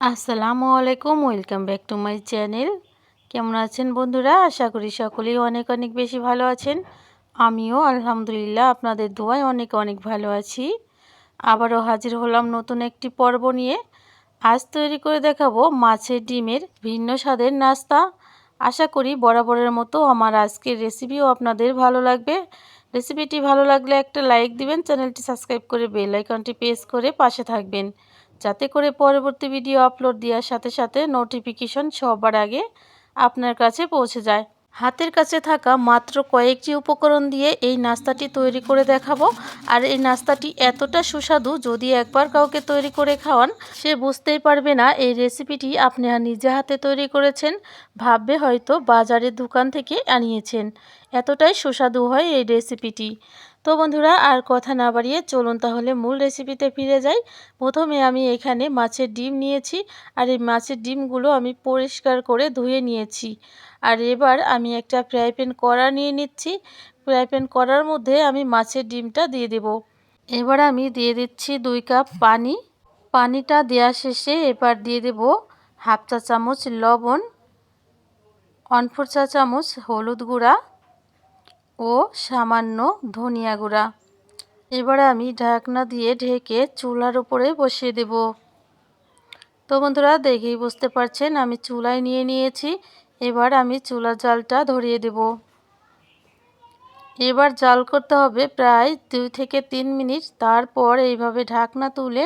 আসসালামু আলাইকুম, welcome back to my channel. কেমন আছেন বন্ধুরা? আশা করি সকলেই অনেক অনেক বেশি ভালো আছেন। আমিও আলহামদুলিল্লাহ আপনাদের দোয়ায় অনেক অনেক ভালো আছি। আবারও হাজির হলাম নতুন একটি পর্ব নিয়ে। আজ তৈরি করে দেখাবো মাছের ডিমের ভিন্ন স্বাদের নাস্তা। আশা করি বরাবরের মতো আমার আজকের রেসিপিও আপনাদের ভালো লাগবে। রেসিপিটি ভালো লাগলে একটা লাইক দিবেন, চ্যানেলটি সাবস্ক্রাইব করে বেল আইকনটি প্রেস করে পাশে থাকবেন। যাতে করে পরবর্তী ভিডিও আপলোড দেওয়ার সাথে সাথে নোটিফিকেশন সবার আগে আপনার কাছে পৌঁছে যায়। হাতের কাছে থাকা মাত্র কয়েকটি উপকরণ দিয়ে এই নাস্তাটি তৈরি করে দেখাবো। আর এই নাস্তাটি এতটা সুস্বাদু যদি একবার কাউকে তৈরি করে খাওয়ান, সে বুঝতেই পারবে না এই রেসিপিটি আপনি নিজে হাতে তৈরি করেছেন, ভাববে হয়তো বাজারের দোকান থেকে আনিয়েছেন। এতটাই সুস্বাদু হয় এই রেসিপিটি তো বন্ধুরা, আর কথা না বাড়িয়ে চলুন তাহলে মূল রেসিপিতে ফিরে যাই। প্রথমে আমি এখানে মাছের ডিম নিয়েছি, আর এই মাছের ডিমগুলো আমি পরিষ্কার করে ধুয়ে নিয়েছি। আর এবার আমি একটা ফ্রাই প্যান কড়া নিয়ে নিচ্ছি। ফ্রাই প্যান কড়ার মধ্যে আমি মাছের ডিমটা দিয়ে দেব। এবার আমি দিয়ে দিচ্ছি দুই কাপ পানি। পানিটা দেওয়া শেষে এবার দিয়ে দেব হাফ চা চামচ লবণ ওয়ান ফোর চা চামচ হলুদ গুঁড়া ও সামান্য ধনিয়া গুঁড়া। এবার আমি ঢাকনা দিয়ে ঢেকে চুলার উপরে বসিয়ে দেব। তো বন্ধুরা, দেখেই বুঝতে পারছেন, আমি চুলায় নিয়ে নিয়েছি। এবার আমি চুলার জালটা ধরিয়ে দেব। এবার জাল করতে হবে প্রায় দুই থেকে তিন মিনিট। তারপর এইভাবে ঢাকনা তুলে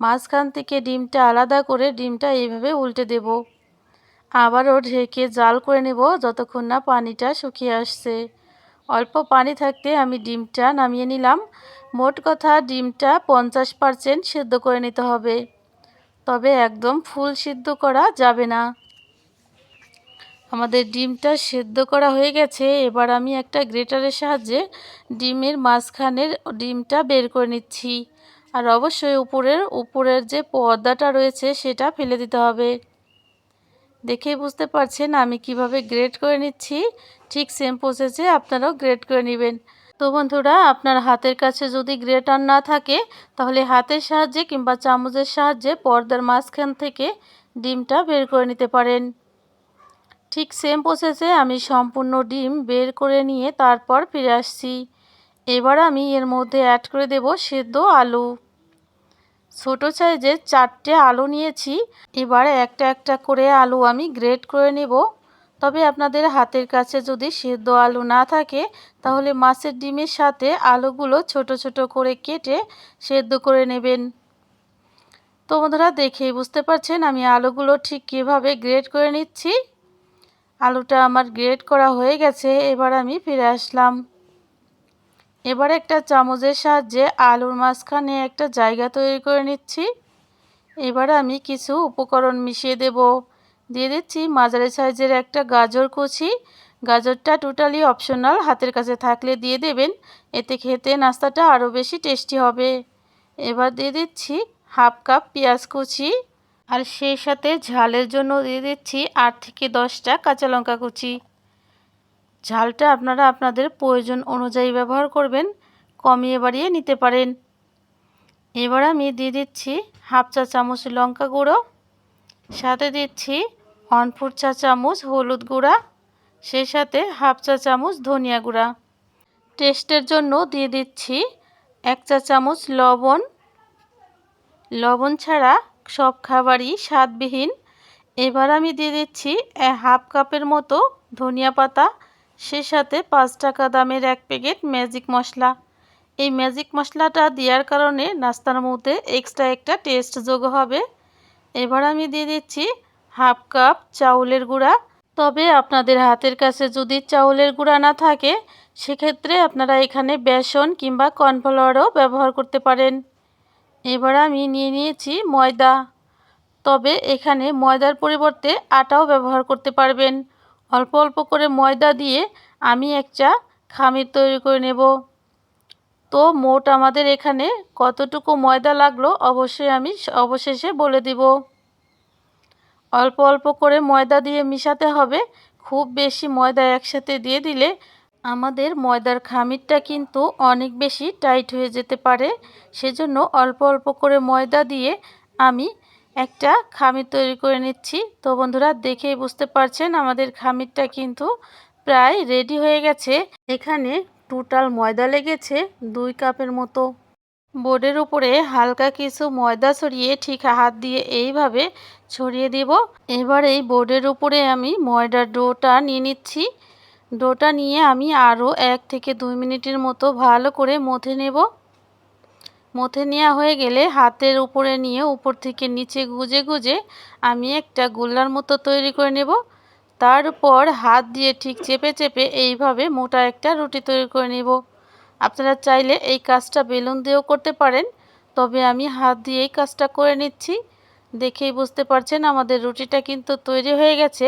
মাঝখান থেকে ডিমটা আলাদা করে ডিমটা এইভাবে উল্টে দেব। আবারও ঢেকে জাল করে নেব, যতক্ষণ না পানিটা শুকিয়ে আসছে। অল্প পানি থাকতে আমি ডিমটা নামিয়ে নিলাম। মোট কথা ডিমটা পঞ্চাশ পারসেন্ট সেদ্ধ করে নিতে হবে। তবে একদম ফুল সিদ্ধ করা যাবে না। আমাদের ডিমটা সেদ্ধ করা হয়ে গেছে। এবার আমি একটা গ্রেটারের সাহায্যে ডিমের মাঝখানের ডিমটা বের করে নিচ্ছি। আর অবশ্যই উপরের উপরের যে পর্দাটা রয়েছে সেটা ফেলে দিতে হবে। দেখেই বুঝতে পারছেন আমি কীভাবে গ্রেট করে নিচ্ছি। ঠিক সেম প্রসেসে আপনারাও গ্রেড করে নেবেন। তো বন্ধুরা, আপনার হাতের কাছে যদি গ্রেটার না থাকে, তাহলে হাতের সাহায্যে কিংবা চামচের সাহায্যে পর্দার মাঝখান থেকে ডিমটা বের করে নিতে পারেন। ঠিক সেম প্রসেসে আমি সম্পূর্ণ ডিম বের করে নিয়ে তারপর ফিরে আসছি। এবার আমি এর মধ্যে অ্যাড করে দেব সেদ্ধ আলু। ছোট সাইজের চারটে আলু নিয়েছি। এবার একটা একটা করে আলু আমি গ্রেট করে নেব। তবে আপনাদের হাতের কাছে যদি সেদ্ধ আলু না থাকে, তাহলে মাছের ডিমের সাথে আলুগুলো ছোট ছোট করে কেটে সেদ্ধ করে নেবেন। তো বন্ধুরা, দেখেই বুঝতে পারছেন আমি আলুগুলো ঠিক কীভাবে গ্রেড করে নিচ্ছি। আলুটা আমার গ্রেড করা হয়ে গেছে, এবার আমি ফিরে আসলাম। এবার একটা চামচের সাহায্যে আলুর মাঝখানে একটা জায়গা তৈরি করে নিচ্ছি। এবার আমি কিছু উপকরণ মিশিয়ে দেব। দিয়ে দিচ্ছি মাঝারি সাইজের একটা গাজর কুচি। গাজরটা টোটালি অপশনাল হাতের কাছে থাকলে দিয়ে দেবেন। এতে খেতে নাস্তাটা আরও বেশি টেস্টি হবে। এবার দিয়ে দিচ্ছি হাফ কাপ পেঁয়াজ কুচি। আর সেই সাথে ঝালের জন্য দিয়ে দিচ্ছি আট থেকে দশটা কাঁচা লঙ্কা কুচি। ঝালটা আপনারা আপনাদের প্রয়োজন অনুযায়ী ব্যবহার করবেন, কমিয়ে বাড়িয়ে নিতে পারেন। এবার আমি দিয়ে দিচ্ছি হাফ চা চামচ লঙ্কা গুঁড়ো। সাথে দিচ্ছি ওয়ান ফোর চা চামচ হলুদ গুঁড়া সেই সাথে হাফ চা চামচ ধনিয়া গুঁড়া। টেস্টের জন্য দিয়ে দিচ্ছি এক চা চামচ লবণ। লবণ ছাড়া সব খাবারই স্বাদবিহীন। এবার আমি দিয়ে দিচ্ছি হাফ কাপের মতো ধনিয়া পাতা, সে সাথে পাঁচ টাকা দামের এক প্যাকেট ম্যাজিক মশলা। এই ম্যাজিক মশলাটা দেওয়ার কারণে নাস্তার মধ্যে এক্সট্রা একটা টেস্ট যোগ হবে। এবার আমি দিয়ে দিচ্ছি হাফ কাপ চাউলের গুঁড়া। তবে আপনাদের হাতের কাছে যদি চাউলের গুঁড়া না থাকে, সেক্ষেত্রে আপনারা এখানে বেসন কিংবা কর্নফ্লাওয়ারও ব্যবহার করতে পারেন। এবার আমি নিয়ে নিয়েছি ময়দা। তবে এখানে ময়দার পরিবর্তে আটাও ব্যবহার করতে পারবেন। অল্প অল্প করে ময়দা দিয়ে আমি একটা খামির তৈরি করে নেব। তো মোট আমাদের এখানে কতটুকু ময়দা লাগল অবশ্যই আমি অবশেষে বলে দিব। অল্প অল্প করে ময়দা দিয়ে মিশাতে হবে। খুব বেশি ময়দা একসাথে দিয়ে দিলে আমাদের ময়দার খামিরটা কিন্তু অনেক বেশি টাইট হয়ে যেতে পারে। সেজন্য অল্প অল্প করে ময়দা দিয়ে আমি একটা খামির তৈরি করে নিচ্ছি। তো বন্ধুরা, দেখেই বুঝতে পারছেন আমাদের খামিরটা কিন্তু প্রায় রেডি হয়ে গেছে। এখানে টোটাল ময়দা লেগেছে দুই কাপের মতো। বোর্ডের উপরে হালকা কিছু ময়দা ছড়িয়ে ঠিক হাত দিয়ে এইভাবে ছড়িয়ে দেব। এবার এই বোর্ডের উপরে আমি ময়দার ডোটা নিয়ে নিচ্ছি। ডোটা নিয়ে আমি আরও এক থেকে দুই মিনিটের মতো ভালো করে মথে নেব। মথে নেওয়া হয়ে গেলে হাতের উপরে নিয়ে উপর থেকে নিচে গুজে গুজে আমি একটা গোল্লার মতো তৈরি করে নেব। তারপর হাত দিয়ে ঠিক চেপে চেপে এইভাবে মোটা একটা রুটি তৈরি করে নেব। আপনারা চাইলে এই কাজটা বেলুন দিয়েও করতে পারেন, তবে আমি হাত দিয়ে এই কাজটা করে নিচ্ছি। দেখেই বুঝতে পারছেন আমাদের রুটিটা কিন্তু তৈরি হয়ে গেছে।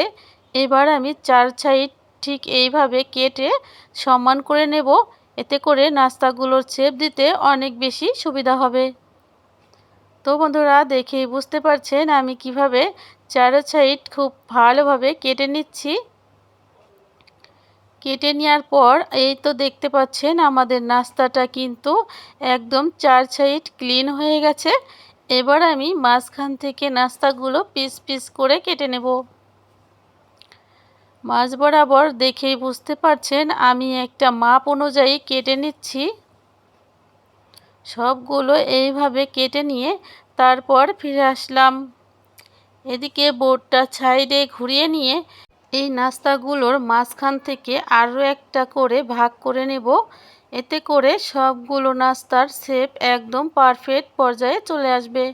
এবার আমি চার সাইড ঠিক এইভাবে কেটে সমান করে নেব। এতে করে নাস্তাগুলোর ছেপ দিতে অনেক বেশি সুবিধা হবে। তো বন্ধুরা দেখেই বুঝতে পারছেন আমি কীভাবে চারো সাইড খুব ভালোভাবে কেটে নিচ্ছি। কেটে নেওয়ার পর এই তো দেখতে পাচ্ছেন আমাদের নাস্তাটা কিন্তু একদম চার সাইড ক্লিন হয়ে গেছে। এবার আমি মাঝখান থেকে নাস্তাগুলো পিস পিস করে কেটে নেব। মাছ বরাবর দেখেই বুঝতে পারছেন আমি একটা মাপ অনুযায়ী কেটে নিচ্ছি। সবগুলো এইভাবে কেটে নিয়ে তারপর ফিরে আসলাম। এদিকে বোর্ডটা সাইডে ঘুরিয়ে নিয়ে এই নাস্তাগুলোর মাঝখান থেকে আরও একটা করে ভাগ করে নেব। এতে করে সবগুলো নাস্তার শেপ একদম পারফেক্ট পর্যায়ে চলে আসবে।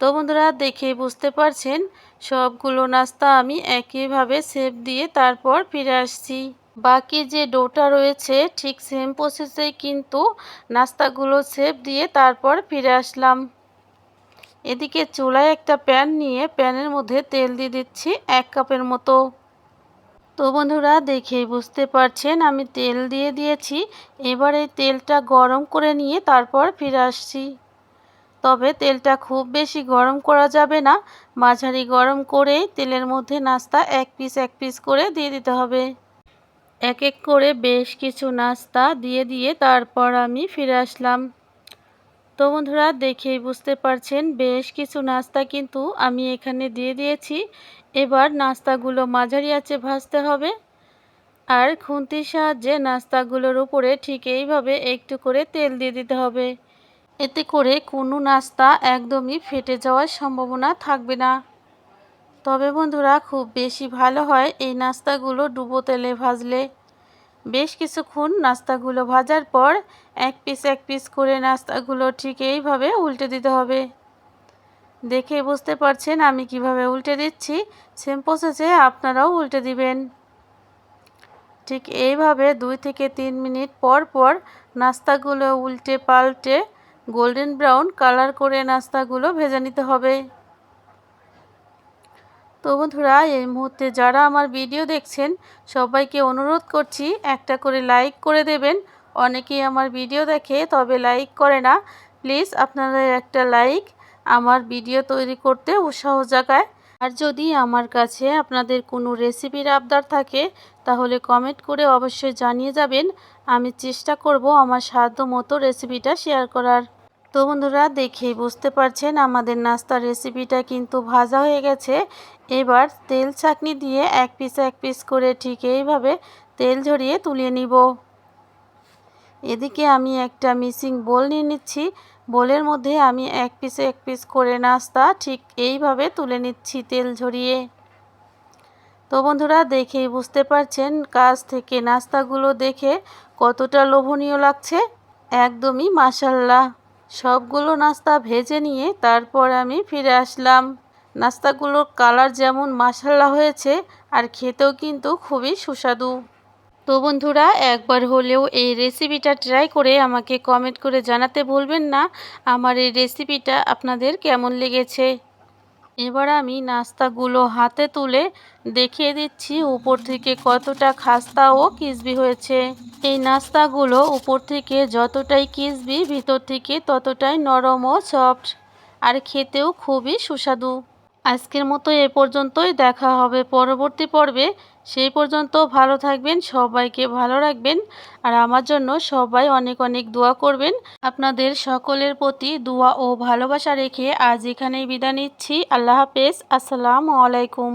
তো বন্ধুরা দেখে বুঝতে পারছেন, সবগুলো নাস্তা আমি একইভাবে শেপ দিয়ে তারপর ফিরে আসছি। বাকি যে ডোটা রয়েছে, ঠিক সেম প্রসেসেই কিন্তু নাস্তাগুলো শেপ দিয়ে তারপর ফিরে আসলাম। এদিকে চুলায় একটা প্যান নিয়ে প্যানের মধ্যে তেল দিয়ে দিচ্ছি এক কাপের মতো। তো বন্ধুরা, দেখেই বুঝতে পারছেন, আমি তেল দিয়ে দিয়েছি। এবার এই তেলটা গরম করে নিয়ে তারপর ফিরে আসছি। তবে তেলটা খুব বেশি গরম করা যাবে না। মাঝারি গরম করেই তেলের মধ্যে নাস্তা এক পিস এক পিস করে দিয়ে দিতে হবে। এক এক করে বেশ কিছু নাস্তা দিয়ে দিয়ে তারপর আমি ফিরে আসলাম। তো বন্ধুরা, দেখেই বুঝতে পারছেন, বেশ কিছু নাস্তা কিন্তু আমি এখানে দিয়ে দিয়েছি। এবার নাস্তাগুলো মাঝারি আছে ভাজতে হবে। আর খুন্তির সাহায্যে নাস্তাগুলোর উপরে ঠিক এইভাবে একটু করে তেল দিয়ে দিতে হবে। এতে করে কোনো নাস্তা একদমই ফেটে যাওয়ার সম্ভাবনা থাকবে না। তবে বন্ধুরা খুব বেশি ভালো হয় এই নাস্তাগুলো ডুবো তেলে ভাজলে। বেশ কিছুক্ষণ নাস্তাগুলো ভাজার পর এক পিস এক পিস করে নাস্তাগুলো ঠিক এইভাবে উল্টে দিতে হবে। দেখে বুঝতে পারছেন আমি কীভাবে উল্টে দিচ্ছি। সেম প্রসেসে আপনারাও উল্টে দিবেন। ঠিক এইভাবে দুই থেকে তিন মিনিট পর পর নাস্তাগুলো উল্টে পাল্টে গোল্ডেন ব্রাউন কালার করে নাস্তাগুলো ভেজে নিতে হবে। তো বন্ধুরা, এই মুহূর্তে যারা আমার ভিডিও দেখছেন, সবাইকে অনুরোধ করছি একটা করে লাইক করে দেবেন। অনেকেই আমার ভিডিও দেখে, তবে লাইক করে না। প্লিজ, আপনারা একটা লাইক আমার ভিডিও তৈরি করতে উৎসাহ জাগায়। আর যদি আমার কাছে আপনাদের কোনো রেসিপির আবদার থাকে, তাহলে কমেন্ট করে অবশ্যই জানিয়ে যাবেন। আমি চেষ্টা করব আমার সাধ্য মতো রেসিপিটা শেয়ার করার। তো বন্ধুরা, দেখেই বুঝতে পারছেন, আমাদের নাস্তার রেসিপিটা কিন্তু ভাজা হয়ে গেছে। এবার তেল চাকনি দিয়ে এক পিস এক পিস করে ঠিক এইভাবে তেল ঝরিয়ে তুলে নিব। এদিকে আমি একটা মিসিং বোল নিয়ে নিচ্ছি। বোলের মধ্যে আমি এক পিস এক পিস করে নাস্তা ঠিক এইভাবে তুলে নিচ্ছি তেল ঝরিয়ে। তো বন্ধুরা, দেখেই বুঝতে পারছেন কাজ থেকে নাস্তাগুলো দেখে কতটা লোভনীয় লাগছে। একদমই মাসাল্লাহ সবগুলো নাস্তা ভেজে নিয়ে তারপর আমি ফিরে আসলাম। নাস্তাগুলোর কালার যেমন মাসাল্লা হয়েছে, আর খেতেও কিন্তু খুবই সুস্বাদু। তো বন্ধুরা, একবার হলেও এই রেসিপিটা ট্রাই করে আমাকে কমেন্ট করে জানাতে ভুলবেন না, আমার এই রেসিপিটা আপনাদের কেমন লেগেছে? এবার আমি নাস্তাগুলো হাতে তুলে দেখিয়ে দিচ্ছি উপর থেকে কতটা খাস্তা ও কিসবি হয়েছে। এই নাস্তাগুলো উপর থেকে যতটাই কিসবি, ভিতর থেকে ততটাই নরম ও সফট, আর খেতেও খুবই সুস্বাদু। আজকের মতো এ পর্যন্তই। দেখা হবে পরবর্তী পর্বে। সেই পর্যন্ত ভালো থাকবেন, সবাইকে ভালো রাখবেন আর আমার জন্য সবাই অনেক অনেক দোয়া করবেন। আপনাদের সকলের প্রতি দোয়া ও ভালোবাসা রেখে আজ এখানেই বিদায় নিচ্ছি। আল্লাহ হাফেজ। আসসালামু আলাইকুম।